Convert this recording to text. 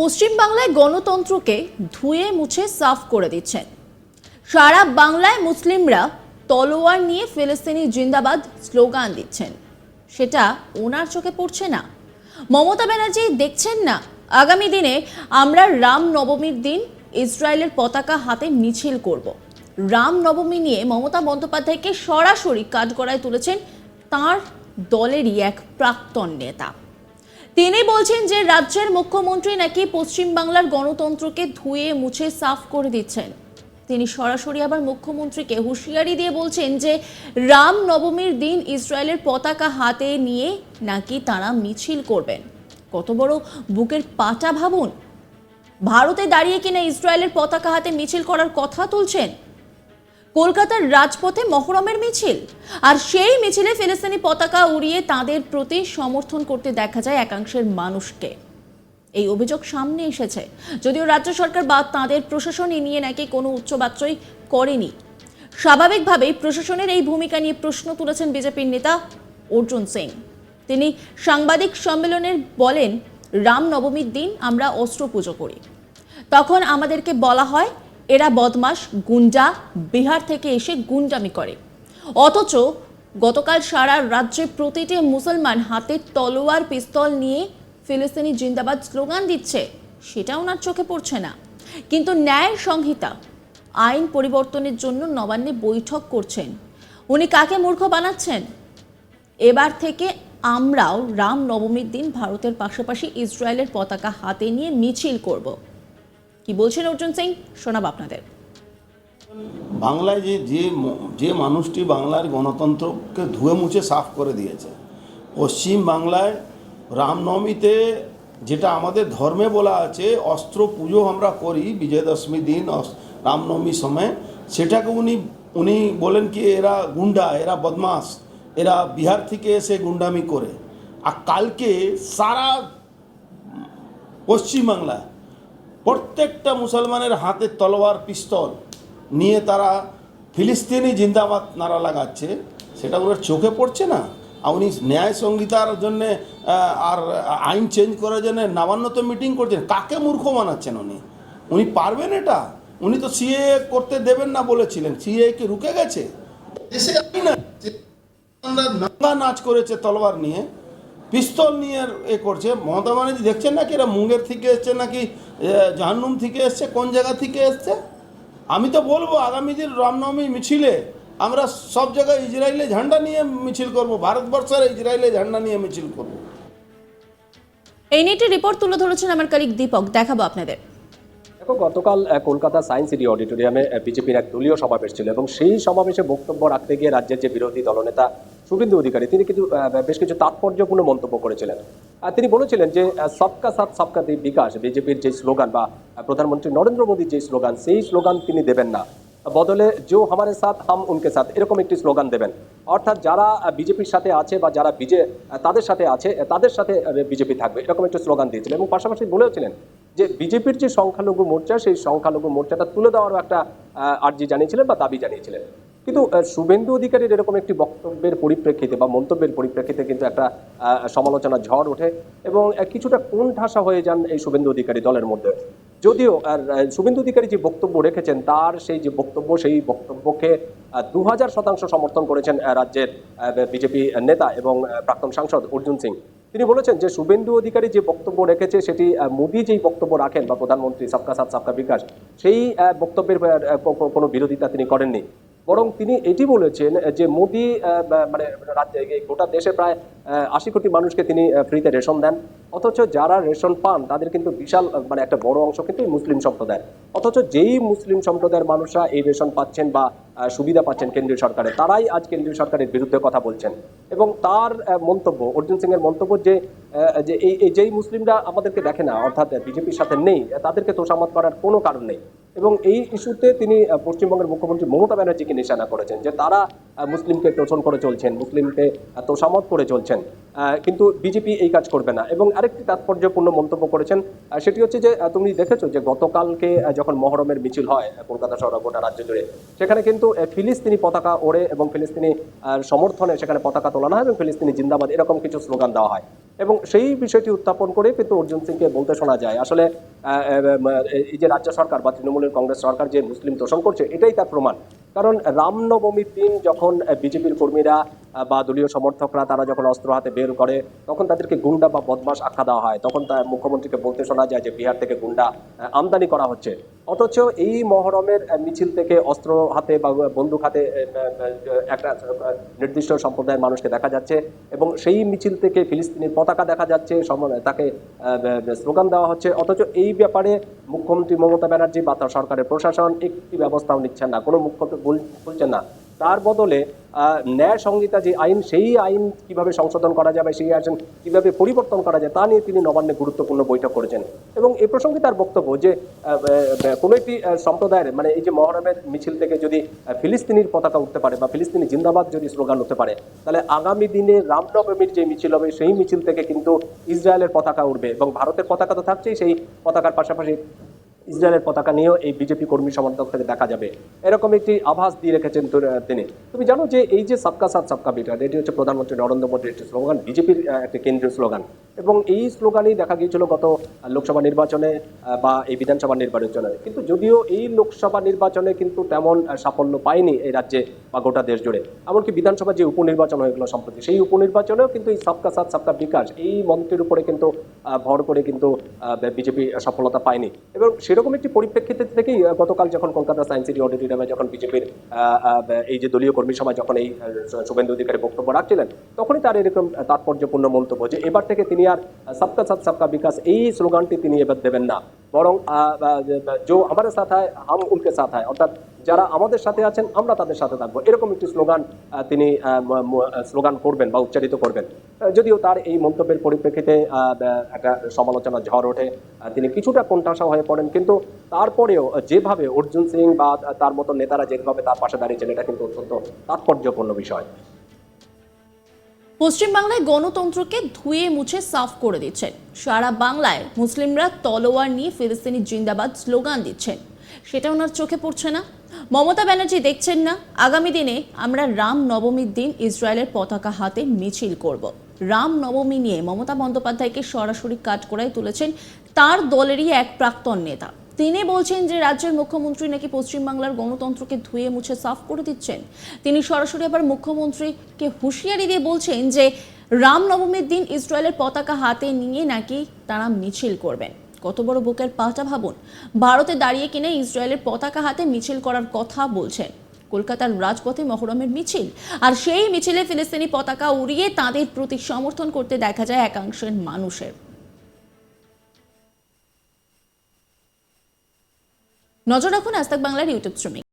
পশ্চিমবাংলায় গণতন্ত্রকে ধুয়ে মুছে সাফ করে দিচ্ছেন। সারা বাংলায় মুসলিমরা তলোয়ার নিয়ে ফিলিস্তিনি জিন্দাবাদ স্লোগান দিচ্ছেন। সেটা ওনার চোখে পড়ছে না। মমতা ব্যানার্জি দেখছেন না। আগামী দিনে আমরা রাম নবমীর দিন ইসরায়েলের পতাকা হাতে মিছিল করব। রাম নবমী নিয়ে মমতা বন্দ্যোপাধ্যায়কে সরাসরি কাজ কাঠগড়ায় তুলেছেন তার দলেরই এক প্রাক্তন নেতা। তিনি বলছেন যে রাজ্যের মুখ্যমন্ত্রী নাকি পশ্চিমবাংলার গণতন্ত্রকে ধুয়ে মুছে সাফ করে দিচ্ছেন। তিনি সরাসরি আবার মুখ্যমন্ত্রীকে হুঁশিয়ারি দিয়ে বলছেন যে রাম নবমীর দিন ইসরায়েলের পতাকা হাতে নিয়ে নাকি তারা মিছিল করবেন। কত বড় বুকের পাটা ভাবুন। ভারতে দাঁড়িয়ে কিনা ইসরায়েলের পতাকা হাতে মিছিল করার কথা তুলছেন। কলকাতার রাজপথে মহরমের মিছিল। আর সেই মিছিলে ফিলিস্তিনি পতাকা উড়িয়ে তাদের প্রতি সমর্থন করতে দেখা যায় একাংশের মানুষকে। এই অভিযোগ সামনে এসেছে। যদিও রাজ্য সরকার বা তাদের প্রশাসন নিয়ে নাকি কোনো উচ্চবাচ্যই করেনি। স্বাভাবিকভাবেই প্রশাসনের এই ভূমিকা নিয়ে প্রশ্ন তুলেছেন বিজেপির নেতা অর্জুন সিং। তিনি সাংবাদিক সম্মেলনের বলেন, রাম নবমীর দিন আমরা অস্ত্র পুজো করি। তখন আমাদেরকে বলা হয় এরা বদমাস গুন্ডা, বিহার থেকে এসে গুন্ডামি করে। অথচ গতকাল সারা রাজ্যে প্রতিটি মুসলমান হাতে তলোয়ার, পিস্তল নিয়ে ফিলিস্তিনি জিন্দাবাদ স্লোগান দিচ্ছে, সেটা ওনার চোখে পড়ছে না। কিন্তু ন্যায় সংহিতা, আইন পরিবর্তনের জন্য নবান্নে বৈঠক করছেন। উনি কাকে মূর্খ বানাচ্ছেন? এবার থেকে আমরাও রাম নবমীর দিন ভারতের পাশাপাশি ইসরায়েলের পতাকা হাতে নিয়ে মিছিল করব। কি বলছেন অর্জুন সিং? শোনাব আপনাদের। বাংলায় যে যে যে মানুষটি বাংলার গণতন্ত্রকে ধুয়ে মুছে সাফ করে দিয়েছে, পশ্চিম বাংলায় রামনবমীতে যেটা আমাদের ধর্মে বলা আছে, অস্ত্র পুজো আমরা করি বিজয় দশমী দিন রামনবমীর সময়, সেটাকে উনি উনি বলেন কি, এরা গুন্ডা, এরা বদমাস, এরা বিহার থেকে এসে গুন্ডামি করে। আর কালকে সারা পশ্চিমবাংলায় প্রত্যেকটা মুসলমানের হাতে তলোয়ার, পিস্তল নিয়ে তারা ফিলিস্তিনি জিন্দাবাদ নারা লাগাচ্ছে। সেটা ওনার চোখে পড়ছে না। উনি ন্যায় সংহিতার জন্যে আর আইন চেঞ্জ করার জন্য নবান্ন তো মিটিং করছেন। কাকে মূর্খ বানাচ্ছেন উনি? উনি পারবেন এটা? উনি তো সিএ করতে দেবেন না বলেছিলেন। সিএ কি রুকে গেছে? দেশে নাঙ্গা নাচ করেছে তলোয়ার নিয়ে পিস্তল নিয়ে এ করছে। মমতা ব্যানার্জি দেখছেন নাকি? এরা মুঙ্গের থেকে এসছে নাকি জাহান্নুম থেকে এসছে? কোন জায়গা থেকে এসছে? আমি তো বলব, আগামী দিন রামনবমী মিছিলে আমরা সব জায়গায় ইসরায়েলে ঝান্ডা নিয়ে মিছিল করব। ভারতবর্ষের ইসরায়েলে ঝান্ডা নিয়ে মিছিল করব। এই নিয়ে রিপোর্ট তুলে ধরেছেন আমার কালিক দীপক। দেখাবো আপনাদের। দেখো, গতকাল কলকাতা সায়েন্স সিটি অডিটোরিয়ামে বিজেপির এক দলীয় সমাবেশ ছিল এবং সেই সমাবেশে বক্তব্য রাখতে গিয়ে রাজ্যের যে বিরোধী দলনেতা শুভেন্দু অধিকারী, তিনি কিন্তু বেশ কিছু তাৎপর্যপূর্ণ মন্তব্য করেছিলেন। তিনি বলেছিলেন যে সবকা সাথ, সবকা বিকাশ, বিজেপির যে স্লোগান বা প্রধানমন্ত্রী নরেন্দ্র মোদীর যে স্লোগান, সেই স্লোগান তিনি দেবেন না। বদলে জো হামারে সাথ, হাম উনকে সাথ এরকম একটি স্লোগান দেবেন। অর্থাৎ যারা বিজেপির সাথে আছে বা যারা বিজে তাদের সাথে আছে, তাদের সাথে বিজেপি থাকবে, এরকম একটি স্লোগান দিয়েছিলেন এবং পাশাপাশি বলেছিলেন যে বিজেপির যে সংখ্যালঘু মোর্চা, সেই সংখ্যালঘু মোর্চাটা তুলে দেওয়ারও একটা আর্জি জানিয়েছিলেন বা দাবি জানিয়েছিলেন। কিন্তু শুভেন্দু অধিকারীর এরকম একটি বক্তব্যের পরিপ্রেক্ষিতে বা মন্তব্যের পরিপ্রেক্ষিতে কিন্তু একটা সমালোচনা ঝড় ওঠে এবং কিছুটা কোন ঠাসা হয়ে যান এই শুভেন্দু অধিকারী দলের মধ্যে। যদিও শুভেন্দু অধিকারী যে বক্তব্য রেখেছেন, তার সেই যে বক্তব্য, সেই বক্তব্যকে দু হাজার শতাংশ সমর্থন করেছেন রাজ্যের বিজেপি নেতা এবং প্রাক্তন সাংসদ অর্জুন সিং। তিনি বলেছেন যে শুভেন্দু অধিকারী যে বক্তব্য রেখেছে সেটি মোদী যেই বক্তব্য রাখেন বা প্রধানমন্ত্রী সবকা সাথ সবকা বিকাশ, সেই বক্তব্যের কোনো বিরোধিতা তিনি করেননি। বরং তিনি এটি বলেছেন যে মোদী মানে রাজ্যে গোটা দেশে প্রায় আশি কোটি মানুষকে তিনি ফ্রিতে রেশন দেন। অথচ যারা রেশন পান, তাদের কিন্তু বিশাল মানে একটা বড় অংশ কিন্তু মুসলিম সম্প্রদায়ের। অথচ যেই মুসলিম সম্প্রদায়ের মানুষরা এই রেশন পাচ্ছেন বা সুবিধা পাচ্ছেন কেন্দ্রীয় সরকারের তারাই আজ কেন্দ্রীয় সরকারের বিরুদ্ধে কথা বলছেন। এবং তার মন্তব্য, অর্জুন সিং এর মন্তব্য যে যে এই যেই মুসলিমরা আমাদেরকে দেখে না, অর্থাৎ বিজেপির সাথে নেই, তাদেরকে তোষামত করার কোনো কারণ নেই। এবং এই ইস্যুতে তিনি পশ্চিমবঙ্গের মুখ্যমন্ত্রী মমতা ব্যানার্জিকে নিশানা করেছেন যে তারা মুসলিমকে তোষণ করে চলছেন, মুসলিমকে তোষামত করে চলছেন কিন্তু বিজেপি এই কাজ করবে না। এবং আরেকটি তাৎপর্যপূর্ণ মন্তব্য করেছেন সেটি হচ্ছে যে তুমি দেখেছ যে গতকালকে যখন মহরমের মিছিল হয় কলকাতা শহর গোটা রাজ্য জুড়ে, সেখানে কিন্তু ফিলিস্তিনি পতাকা ওড়ে এবং ফিলিস্তিনি সমর্থনে সেখানে পতাকা তোলানো হয় এবং ফিলিস্তিনি জিন্দাবাদ এরকম কিছু স্লোগান দেওয়া হয়। এবং সেই বিষয়টি উত্থাপন করে কিন্তু অর্জুন সিংকে বলতে শোনা যায়, আসলে এই যে রাজ্য সরকার বা তৃণমূলের কংগ্রেস সরকার যে মুসলিম তোষণ করছে, এটাই তার প্রমাণ। কারণ রামনবমীর দিন যখন বিজেপির কর্মীরা বা দলীয় সমর্থকরা তারা যখন অস্ত্র হাতে বের করে, তখন তাদেরকে গুন্ডা বা বদমাস আখ্যা দেওয়া হয়। তখন তার মুখ্যমন্ত্রীকে বলতে শোনা যায় যে বিহার থেকে গুন্ডা আমদানি করা হচ্ছে। অথচ এই মহরমের মিছিল থেকে অস্ত্র হাতে বা বন্দুক হাতে একটা নির্দিষ্ট সম্প্রদায়ের মানুষকে দেখা যাচ্ছে এবং সেই মিছিল থেকে ফিলিস্তিনের পতাকা দেখা যাচ্ছে তাকে স্লোগান দেওয়া হচ্ছে। অথচ এই ব্যাপারে মুখ্যমন্ত্রী মমতা ব্যানার্জি বা তার সরকারের প্রশাসন একটি ব্যবস্থাও নিচ্ছেন না। কোনো বল- বলছেন না। তার বদলে ন্যায় সংহিতা যে আইন, সেই আইন কীভাবে সংশোধন করা যাবে, সেই আইন কীভাবে পরিবর্তন করা যায়, তা নিয়ে তিনি নবান্নে গুরুত্বপূর্ণ বৈঠক করেছেন। এবং এ প্রসঙ্গে তার বক্তব্য যে কোনো একটি সম্প্রদায়ের মানে এই যে মহরমের মিছিল থেকে যদি ফিলিস্তিনির পতাকা উঠতে পারে বা ফিলিস্তিনি জিন্দাবাদ যদি স্লোগান উঠতে পারে, তাহলে আগামী দিনে রামনবমীর যে মিছিল হবে, সেই মিছিল থেকে কিন্তু ইসরায়েলের পতাকা উঠবে এবং ভারতের পতাকা তো থাকছেই, সেই পতাকার পাশাপাশি ইসরায়েলের পতাকা নিয়েও এই বিজেপি কর্মী সমর্থক থেকে দেখা যাবে। এরকম একটি আভাস দিয়ে রেখেছেন তিনি। তুমি জানো যে এই যে সবকা সাথ, সবকা বিকাশ এটি হচ্ছে প্রধানমন্ত্রী নরেন্দ্র মোদীর একটি স্লোগান, বিজেপির একটি কেন্দ্রীয় স্লোগান। এবং এই স্লোগানই দেখা গিয়েছিল গত লোকসভা নির্বাচনে বা এই বিধানসভা নির্বাচনে কিন্তু যদিও এই লোকসভা নির্বাচনে কিন্তু তেমন সাফল্য পায়নি এই রাজ্যে বা গোটা দেশ জুড়ে। এমনকি বিধানসভা যে উপনির্বাচন হয়ে গেল সম্প্রতি, সেই উপনির্বাচনেও কিন্তু এই সবকা সাথ, সবকা বিকাশ, এই মন্ত্রের উপরে কিন্তু ভর করে কিন্তু বিজেপি সফলতা পায়নি। এবং সেরকম একটি পরিপ্রেক্ষিতে থেকেই আহ, গতকাল যখন কলকাতা সায়েন্স সিটি অডিটোরিয়ামে যখন বিজেপির এই যে দলীয় কর্মী সভা যখন এই আহ, শুভেন্দু অধিকারী বক্তব্য রাখছিলেন তখনই তার এরকম আহ, তাৎপর্যপূর্ণ মন্তব্য যে এবার থেকে তিনি আর সবকা সাথ সবকা বিকাশ এই স্লোগানটি তিনি এবার দেবেন না বরং আহ, আহ, जो हमारे साथ है हम उनके साथ है অর্থাৎ যারা আমাদের সাথে আছেন, আমরা তাদের সাথে থাকব। এরকম একটি স্লোগান তিনি স্লোগান করবেন বা উচ্চারিত করবেন। যদিও তার এই মন্তব্যের পরিপ্রেক্ষিতে একটা সমালোচনা ঝড় ওঠে। তিনি কিছুটা কোণঠাসা হয়ে পড়েন, কিন্তু তারপরেও যেভাবে অর্জুন সিং বা তার মতো নেতারা যেভাবে তার পাশে দাঁড়িয়েছেন, এটা কিন্তু অত্যন্ত তাৎপর্যপূর্ণ বিষয়। পশ্চিমবাংলায় গণতন্ত্রকে ধুয়ে মুছে সাফ করে দিচ্ছেন। সারা বাংলায় মুসলিমরা তলোয়ার নিয়ে ফিলিস্তিনি জিন্দাবাদ স্লোগান দিচ্ছেন। সেটা ওনার চোখে পড়ছে না? মমতা ব্যানার্জি দেখছেন না? আগামী দিনে আমরা রাম নবমীর দিন ইসরায়েলের পতাকা হাতে মিছিল করব। রাম নবমী নিয়ে মমতা বন্দ্যোপাধ্যায়কে সরাসরি কাঠকড়ায় তুলেছেন তার দলেরই এক প্রাক্তন নেতা। তিনি বলছেন যে রাজ্যের মুখ্যমন্ত্রী নাকি পশ্চিমবাংলার গণতন্ত্রকে ধুয়ে মুছে সাফ করে দিচ্ছেন। তিনি সরাসরি আবার মুখ্যমন্ত্রীকে হুঁশিয়ারি দিয়ে বলছেন যে রামনবমীর দিন ইসরায়েলের পতাকা হাতে নিয়ে নাকি তারা মিছিল করবেন। কত বড় বুকের পাটা ভাবুন। ভারতে দাঁড়িয়ে কিনে ইসরায়েলের পতাকা হাতে মিছিল করার কথা বলছেন। কলকাতার রাজপথে মহরমের মিছিল। আর সেই মিছিলে ফিলিস্তিনি পতাকা উড়িয়ে তাদের প্রতি সমর্থন করতে দেখা যায় একাংশের মানুষের। নজর রাখুন আস্তাক বাংলার ইউটিউব স্ট্রিমিং।